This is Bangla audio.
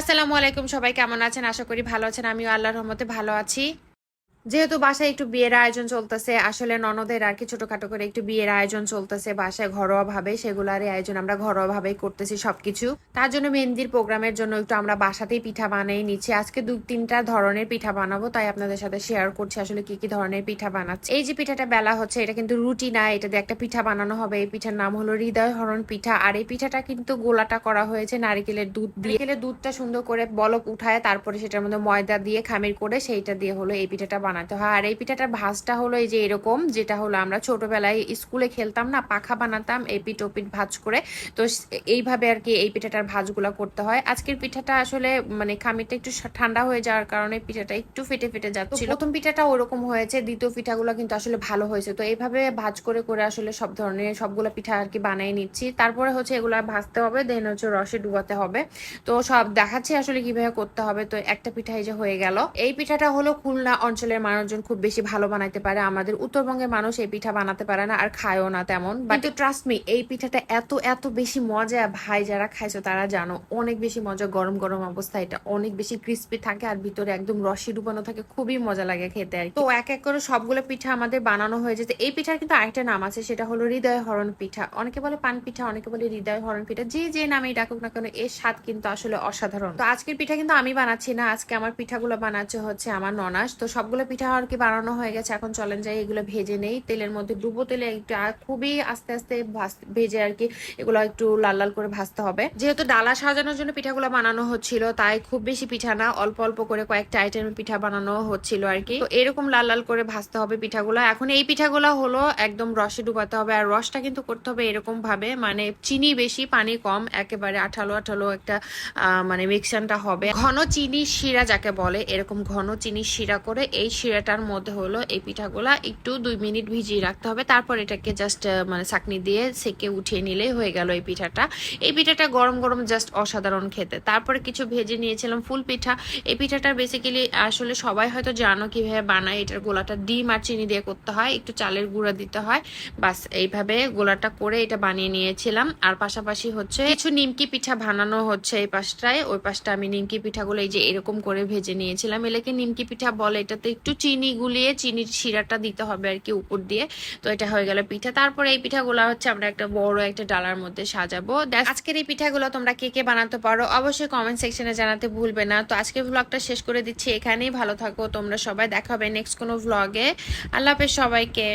আসসালামু আলাইকুম সবাই কেমন আছেন? আশা করি ভালো আছেন। আমিও আল্লাহর রহমতে ভালো আছি। যেহেতু বাসায় একটু বিয়ের আয়োজন চলতেছে, আসলে ননদের আর কি ছোটখাটো করে একটু বিয়ের আয়োজন চলতেছে, বাসায় ঘরোয়া ভাবে সেগুলারই আয়োজন আমরা ঘরোয়া ভাবেই করতেছি সবকিছু। তার জন্য মেহেন্দির প্রোগ্রামের জন্য একটু আমরা বাসাতেই পিঠা বানাই নিচ্ছি। আজকে দু তিনটা ধরনের পিঠা বানাবো, তাই আপনাদের সাথে শেয়ার করছি আসলে কি কি ধরনের পিঠা বানাচ্ছি। এই যে পিঠাটা বেলা হচ্ছে, এটা কিন্তু রুটি না, এটা দিয়ে একটা পিঠা বানানো হবে। এই পিঠার নাম হলো হৃদয় হরণ পিঠা। আর এই পিঠাটা কিন্তু গোলাটা করা হয়েছে নারিকেলের দুধ দিয়ে। নারিকেলের দুধটা সুন্দর করে বলক উঠায়, তারপরে সেটার মধ্যে ময়দা দিয়ে খামির করে সেইটা দিয়ে হলো এই পিঠাটা বানাতে হয়। আর এই পিঠাটার ভাজটা হলো এই যে এরকম যেটা হলো আমরা ছোটবেলায় স্কুলে খেলতাম না পাখা বানাতাম এই পিঠ ভাজ করে। তো এইভাবে আর কি এই পিঠাটার ভাজগুলা করতে হয়। আজকের পিঠাটা আসলে মানে খামিরটা একটু ঠান্ডা হয়ে যাওয়ার কারণে পিঠাটা একটু ফেটে ফেটে যাচ্ছিল। প্রথম পিঠাটা ওরকম হয়েছে দ্বিতীয় পিঠাগুলো কিন্তু আসলে ভালো হয়েছে। তো এইভাবে ভাজ করে করে আসলে সব ধরনের সবগুলো পিঠা আর কি বানিয়ে নিচ্ছি। তারপরে হচ্ছে এগুলা ভাজতে হবে দেন হচ্ছে রসে ডুবাতে হবে। তো সব দেখাচ্ছি আসলে কীভাবে করতে হবে। তো একটা পিঠা এই যে হয়ে গেল। এই পিঠাটা হলো খুলনা অঞ্চলের মানুষজন খুব বেশি ভালো বানাইতে পারে, আমাদের উত্তরবঙ্গের মানুষ এই পিঠা বানাতে পারে না আর খায়ও না তেমন। কিন্তু ট্রাস্ট মি এই পিঠাটা এত এত বেশি মজা ভাই যারা খাইছো তারা জানো, অনেক বেশি মজা গরম গরম অবস্থায় এটা অনেক বেশি ক্রিস্পি থাকে আর ভিতরে একদম রসি ডুবানো থাকে, খুবই মজা লাগে খেতে আর তো এক এক করে সবগুলো পিঠা আমাদের বানানো হয়ে যেতে, এই পিঠার কিন্তু আরেকটা নাম আছে, সেটা হলো হৃদয় হরণ পিঠা। অনেকে বলে পান পিঠা, অনেকে বলে হৃদয় হরণ পিঠা, যে যে নামেই ডাকুক না কেন, এর স্বাদ কিন্তু আসলে অসাধারণ। তো আজকের পিঠা কিন্তু আমি বানাচ্ছি না, আজকে আমার পিঠাগুলো বানাচ্ছে হচ্ছে আমার ননাস, তো সবগুলো পিঠা আর কি বানানো হয়ে গেছে, এখন চলেন যাই, এগুলো ভেজে নেই। তেলের মধ্যে ডুবো তেলে একটু খুবই আস্তে আস্তে ভেজে আর কি এগুলো একটু লাল লাল করে ভাজতে হবে। যেহেতু ডালা সাজানোর জন্য পিঠাগুলো বানানো হচ্ছিল, তাই খুব বেশি পিঠা না, অল্প অল্প করে কয়েকটা আইটেম পিঠা বানানো হচ্ছিল আর কি। তো এরকম লাল লাল করে ভাজতে হবে পিঠাগুলো। এখন এই পিঠাগুলো হলো একদম রসে ডুবাতে হবে, আর রসটা কিন্তু করতে হবে এরকম ভাবে মানে চিনি বেশি, পানি কম, একেবারে আঠালো আঠালো একটা মানে মিক্সানটা হবে। ঘন চিনি শিরা যাকে বলে, এরকম ঘন চিনি শিরা করে এই শিরাটার মধ্যে হলো এই পিঠাগুলা একটু দুই মিনিট ভিজিয়ে রাখতে হবে। তারপর এটাকে জাস্ট মানে চাকনি দিয়ে সেকে উঠিয়ে নিলেই হয়ে গেল এই পিঠাটা। এই পিঠাটা গরম গরম জাস্ট অসাধারণ খেতে। তারপরে কিছু ভেজে নিয়েছিলাম ফুল পিঠা। এই পিঠাটা বেসিক্যালি আসলে সবাই হয়তো জানো কীভাবে বানায়। এটার গোলাটা ডিম আর চিনি দিয়ে করতে হয়। একটু চালের গুঁড়া দিতে হয়। বাস এইভাবে গোলাটা করে এটা বানিয়ে নিয়েছিলাম। আর পাশাপাশি হচ্ছে কিছু নিমকি পিঠা বানানো হচ্ছে এই পাশটায়। ওই পাশটা আমি নিমকি পিঠাগুলো এই যে এরকম করে ভেজে নিয়েছিলাম। এলাকে নিমকি পিঠা বলে এটাতে একটু চিনি গুলিয়ে চিনির শিরাটা দিতে হবে আর কি উপর দিয়ে। তো এটা হয়ে গেল পিঠা। তারপরে এই পিঠাগুলো হচ্ছে আমরা একটা বড় একটা ডালার মধ্যে সাজাবো। আজকের এই পিঠাগুলো তোমরা কে কে বানাতে পারো অবশ্যই কমেন্ট সেকশনে জানাতে ভুলবে না। তো আজকের ভ্লগটা শেষ করে দিচ্ছি এখানেই। ভালো থাকো, তোমরা সবাই দেখাবে নেক্সট কোনো ভ্লগে আল্লাহ হাফেজ সবাইকে।